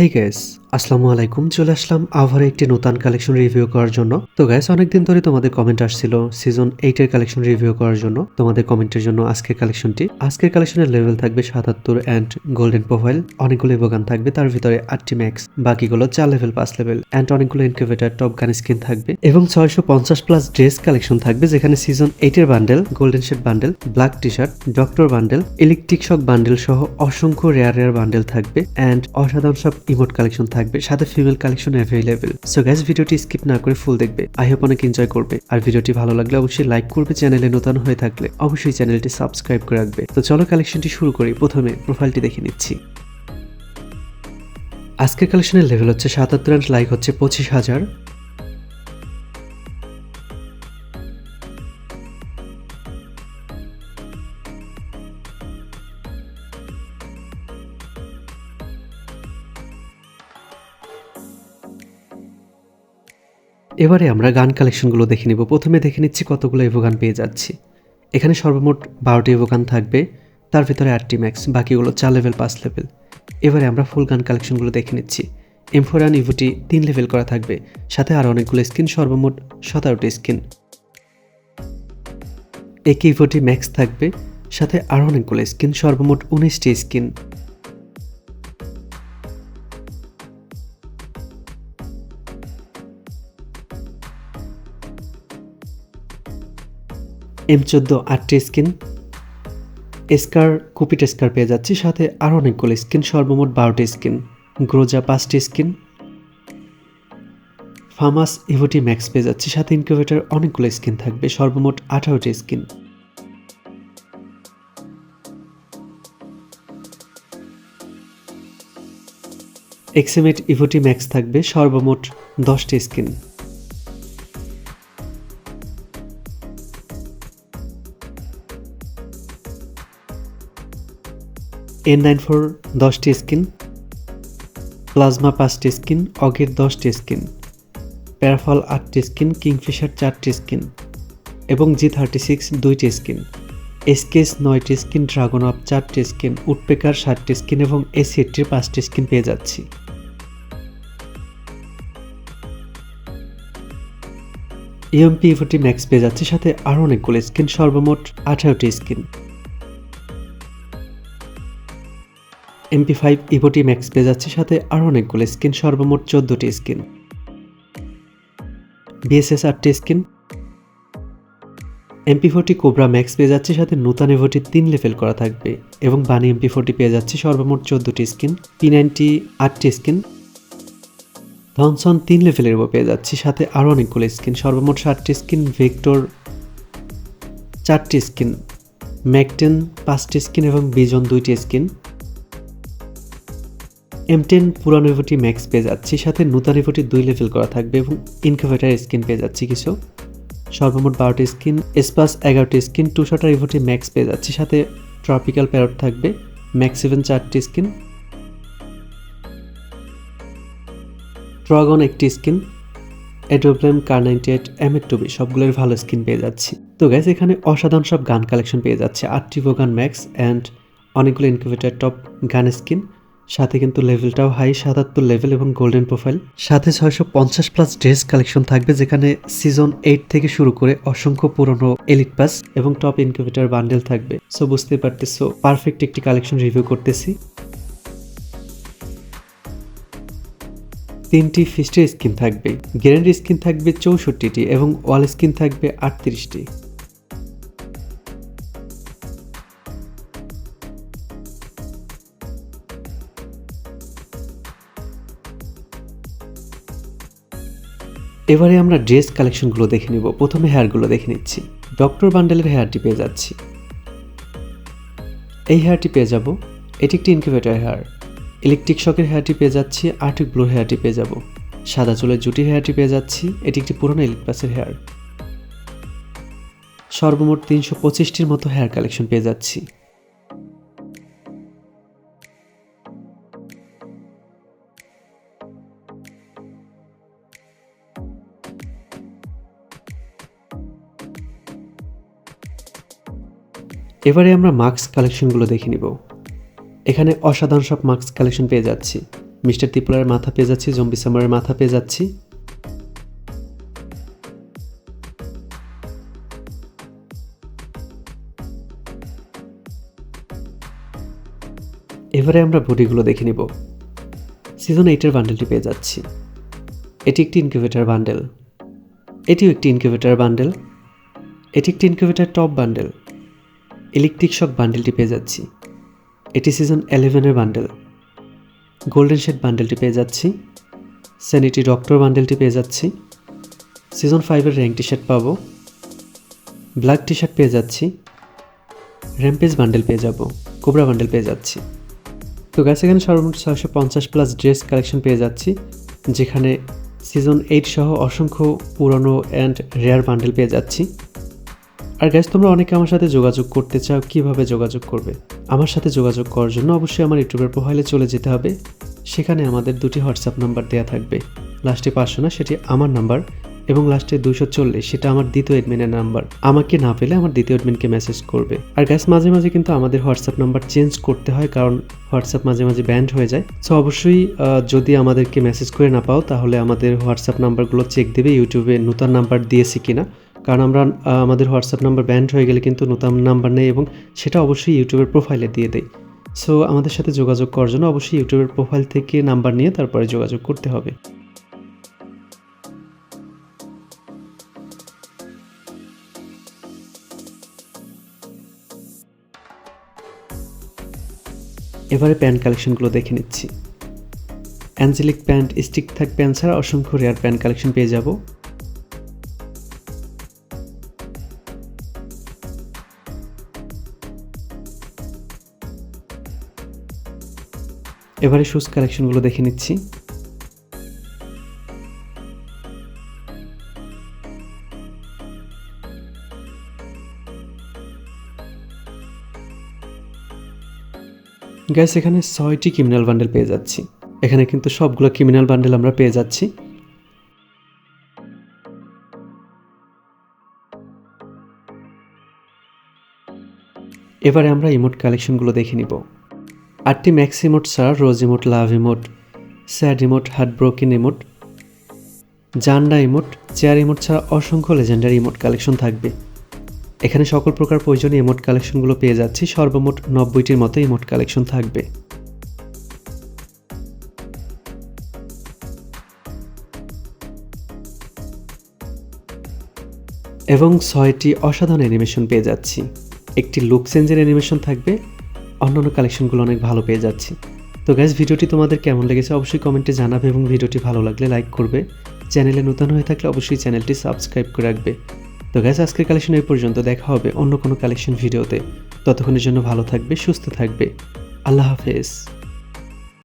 হেই gas আসসালামু আলাইকুম। চলে আসলাম আবার একটি নতুন কালেকশন রিভিউ করার জন্য। তো গ্যাস অনেকদিন ধরে তোমাদের কমেন্ট আসছিল সিজন এইটের কালেকশন রিভিউ করার জন্য। তোমাদের কমেন্টের জন্য আজকের কালেকশনটি আজকের কালেকশনের লেভেল থাকবে সাতাত্তর অ্যান্ড গোল্ডেন প্রোফাইল অনেকগুলো এভোগান থাকবে, তার ভিতরে আটটি ম্যাক্স বাকিগুলো চার লেভেল পাঁচ লেভেল অ্যান্ড অনেকগুলো ইনকিউবেটার টপ গান স্কিন থাকবে। এবং ছয়শো পঞ্চাশ প্লাস ড্রেস কালেকশন থাকবে, যেখানে সিজন এইটের bundle golden shade bundle black T shirt doctor bundle electric shock bundle সহ অসংখ্য রেয়ার রেয়ার বান্ডেল থাকবে। অ্যান্ড অসাধারণ সব ইমোট কালেকশন থাকবে, সাথে female collection available so guys ভিডিওটি স্কিপ না করে ফুল দেখবে। আই হোপ অনেক এনজয় করবে। আর ভিডিওটি ভালো লাগলে অবশ্যই লাইক করবে চ্যানেলে নতুন হয়ে থাকলে। অবশ্যই চ্যানেলটি সাবস্ক্রাইব করে রাখবে। তো চলো কালেকশনটি শুরু করি। প্রথমে প্রোফাইলটি দেখে নিচ্ছি। আজকের কালেকশনের লেভেল হচ্ছে সাতাত্তর অ্যান্ড লাইক হচ্ছে পঁচিশ হাজার। এবারে আমরা গান কালেকশনগুলো দেখে নিব। প্রথমে দেখে নিচ্ছি কতগুলো এভো গান পেয়ে যাচ্ছি। এখানে সর্বমোট বারোটি এভো গান থাকবে। তার ভিতরে আটটি ম্যাক্স বাকিগুলো চার লেভেল পাঁচ লেভেল এবারে আমরা ফুল গান কালেকশনগুলো দেখে নিচ্ছি। এমফোরান ইভোটি তিন লেভেল করা থাকবে। সাথে আরও অনেকগুলো স্কিন সর্বমোট সতেরোটি স্কিন একে ইভোটি ম্যাক্স থাকবে। সাথে আরও অনেকগুলো স্কিন সর্বমোট উনিশটি স্কিন এম চোদ্দ আটটি স্কিন স্কার কুপিট স্কার পেয়ে যাচ্ছি, সাথে আরও অনেকগুলো স্কিন সর্বমোট বারোটি স্কিন গ্রোজা পাঁচটি স্কিন ফার্মাস ইভোটি ম্যাক্স পেয়ে যাচ্ছি, সাথে ইনকিউবেটার অনেকগুলো স্কিন থাকবে, সর্বমোট আঠারোটি স্কিন এক্সেমেট ইভোটি ম্যাক্স থাকবে, সর্বমোট দশটি স্কিন এন নাইন ফোর দশটি স্কিন, প্লাজমা পাঁচটি স্কিন, অগের দশটি স্কিন, প্যারাফল আটটি স্কিন, কিংফিশার চারটি স্কিন এবং জি থার্টি সিক্স দুইটি স্কিন। এসকেস নয়টি স্কিন, ড্রাগন আপ চারটি স্কিন, উডপেকার সাতটি স্কিন এবং এসি এইটটির পাঁচটি স্কিন পেয়ে যাচ্ছি। ইএমপি ইভোটি ম্যাক্স পেয়ে যাচ্ছি, সাথে আরও অনেকগুলো স্কিন, সর্বমোট আঠারোটি স্কিন। এমপি ফাইভ ইভোটি ম্যাক্স পেয়ে যাচ্ছে সাথে আরও অনেকগুলো স্কিন, সর্বমোট চোদ্দোটি স্কিন। বিএসএস আটটি skin. MP forty cobra max পেয়ে যাচ্ছে সাথে নূতন এভোটি তিন লেভেল করা থাকবে এবং বানি এমপি ফোরটি পেয়ে যাচ্ছে সর্বমোট চোদ্দোটি স্কিন পি নাইনটি আটটি স্কিন। থনসন তিন লেভেলের উপর পেয়ে যাচ্ছি সাথে আরও অনেকগুলো স্কিন, সর্বমোট ষাটটি স্কিন ভেক্টর চারটি স্কিন ম্যাকটেন পাঁচটি স্কিন এবং বিজন দুইটি স্কিন। এম টেন পুরানো ইভোটি ম্যাক্স পেয়ে যাচ্ছি, সাথে নূতন ইভোটি দুই লেভেল করা থাকবে এবং ইনকিউবেটার স্কিন পেয়ে যাচ্ছি কিছু। সর্বমোট বারোটি স্কিন এসপাস এগারোটি স্কিন টু শটার ইভোটি ম্যাক্স পেয়ে যাচ্ছি, সাথে ট্রপিক্যাল প্যারট থাকবে ম্যাক্স ইভেন চারটি স্কিন ড্রাগন একটি স্কিন এডোব্লেম কার নাইনটি এইট এম এর টুবি সবগুলোর ভালো স্কিন পেয়ে যাচ্ছি। তো গ্যাস এখানে অসাধারণ সব গান কালেকশন পেয়ে যাচ্ছে, আটটি ভোগান ম্যাক্স অ্যান্ড অনেকগুলো ইনকিউবেটার টপ গান স্কিন সাথে কিন্তু লেভেলটাও হাই সাতাত্তর লেভেল এবং গোল্ডেন প্রোফাইল সাথে ছয়শো পঞ্চাশ প্লাস ড্রেস কালেকশন থাকবে, যেখানে সিজন এইট থেকে শুরু করে অসংখ্য পুরনো এলিট পাস এবং টপ ইনকিউবেটার বান্ডেল থাকবে। সো বুঝতে পারতেছো পারফেক্ট একটি কালেকশন রিভিউ করতেছি। তিনটি ফিস্টের স্কিন থাকবে গ্যারেন্টি স্কিন থাকবে চৌষট্টিটি এবং ওয়াল স্কিন থাকবে আটত্রিশটি। এবারে আমরা ড্রেস কালেকশনগুলো দেখে নিব। প্রথমে হেয়ারগুলো দেখে নিচ্ছি। ডক্টর বান্ডেলের হেয়ারটি পেয়ে যাচ্ছি। এই হেয়ারটি পেয়ে যাব। এটি একটি ইনকিউবেটার হেয়ার ইলেকট্রিক শকের হেয়ারটি পেয়ে যাচ্ছি। আর্টিক ব্লুর হেয়ারটি পেয়ে যাব। সাদা চুলের জুটির হেয়ারটি পেয়ে যাচ্ছি। এটি একটি পুরনো ইলেক প্লাসের হেয়ার সর্বমোট তিনশো পঁচিশটির মতো হেয়ার কালেকশন পেয়ে যাচ্ছি। এবারে আমরা মাস্ক কালেকশনগুলো দেখে নিব। এখানে অসাধারণ সব মাস্ক কালেকশন পেয়ে যাচ্ছি। মিস্টার ত্রিপুলার মাথা পেয়ে যাচ্ছি, জম্বি সামারের মাথা পেয়ে যাচ্ছি। এবারে আমরা বডিগুলো দেখে নিব। সিজন এইটের বান্ডেলটি পেয়ে যাচ্ছি। এটি একটি ইনকিউবেটার বান্ডেল এটিও একটি ইনকিউবেটার বান্ডেল এটি একটি incubator top bundle electric shock বান্ডেলটি পেয়ে যাচ্ছি। এটি সিজন এলেভেনের বান্ডেল। গোল্ডেন শেড বান্ডেলটি পেয়ে যাচ্ছি। স্যানিটি ডক্টর বান্ডেলটি পেয়ে যাচ্ছি। সিজন ফাইভের র্যাঙ্ক টি শার্ট পাবো। ব্ল্যাক টি শার্ট পেয়ে যাচ্ছি। র্যাম্পেজ বান্ডেল পেয়ে যাব। কোবরা বান্ডেল পেয়ে যাচ্ছি। তো গাছ এখানে সর্বমোট ছয়শো পঞ্চাশ প্লাস ড্রেস কালেকশন পেয়ে যাচ্ছি, যেখানে সিজন এইট সহ অসংখ্য পুরনো অ্যান্ড রেয়ার বান্ডেল পেয়ে যাচ্ছি। আর গ্যাস তোমরা অনেকে আমার সাথে যোগাযোগ করতে চাও, কীভাবে যোগাযোগ করবে? আমার সাথে যোগাযোগ করার জন্য অবশ্যই আমার ইউটিউবের প্রোফাইলে চলে যেতে হবে। সেখানে আমাদের দুটি হোয়াটসঅ্যাপ নাম্বার দেওয়া থাকবে। লাস্টে পাঁচশো না, সেটি আমার নাম্বার এবং লাস্টে দুশো চল্লিশ, সেটা আমার দ্বিতীয় এডমিনের নাম্বার আমাকে না পেলে আমার দ্বিতীয় এডমিনকে মেসেজ করবে। আর গ্যাস মাঝে মাঝে কিন্তু আমাদের হোয়াটসঅ্যাপ নাম্বার চেঞ্জ করতে হয়, কারণ হোয়াটসঅ্যাপ মাঝে মাঝে ব্যান্ড হয়ে যায়। সো অবশ্যই যদি আমাদেরকে মেসেজ করে না পাও, তাহলে আমাদের হোয়াটসঅ্যাপ নাম্বারগুলো চেক দেবে, ইউটিউবে নতুন নাম্বার দিয়েছি কিনা। কারণ আমরা আমাদের হোয়াটসঅ্যাপ নাম্বার ব্যান্ড হয়ে গেলে কিন্তু নতুন নাম্বার নেই এবং সেটা অবশ্যই ইউটিউবের প্রোফাইলে দিয়ে দেয় সো আমাদের সাথে যোগাযোগ করার জন্য অবশ্যই ইউটিউবের প্রোফাইল থেকে নাম্বার নিয়ে তারপরে যোগাযোগ করতে হবে। এবারে প্যান্ট কালেকশনগুলো দেখে নিচ্ছি। অ্যাঞ্জেলিক প্যান্ট স্টিক থাক প্যান্ট ছাড়া অসংখ্য রেয়ার প্যান্ট কালেকশন পেয়ে যাব। এবারে শুজ কালেকশনগুলো দেখে নিচ্ছি। গ্যাস এখানে ছয়টি ক্রিমিনাল বান্ডেল পেয়ে যাচ্ছি। এখানে কিন্তু সবগুলো ক্রিমিনাল বান্ডেল আমরা পেয়ে যাচ্ছি। এবারে আমরা ইমোট কালেকশনগুলো দেখে নিব। আটটি max emote sir rose emote love emote sad emote heart broken emote জান্ডা emote chair emote ছাড়া অসংখ্য লেজেন্ডারি ইমোট কালেকশন থাকবে। এখানে সকল প্রকার প্রয়োজনীয় ইমোট কালেকশনগুলো পেয়ে যাচ্ছি। সর্বমোট নব্বইটির মতো ইমোট কালেকশন থাকবে। এবং ছয়টি অসাধারণ অ্যানিমেশন পেয়ে যাচ্ছি। একটি লুক চেঞ্জের অ্যানিমেশন থাকবে। অন্যান্য কালেকশনগুলো অনেক ভালো পেয়ে যাচ্ছি। তো গ্যাস ভিডিওটি তোমাদের কেমন লেগেছে অবশ্যই কমেন্টে জানাবে এবং ভিডিওটি ভালো লাগলে লাইক করবে। চ্যানেলে নতুন হয়ে থাকলে অবশ্যই চ্যানেলটি সাবস্ক্রাইব করে রাখবে। তো গ্যাস আজকের কালেকশন এই পর্যন্ত, দেখা হবে অন্য কোনো কালেকশন ভিডিওতে ততক্ষণের জন্য ভালো থাকবে, সুস্থ থাকবে। আল্লাহ হাফেজ।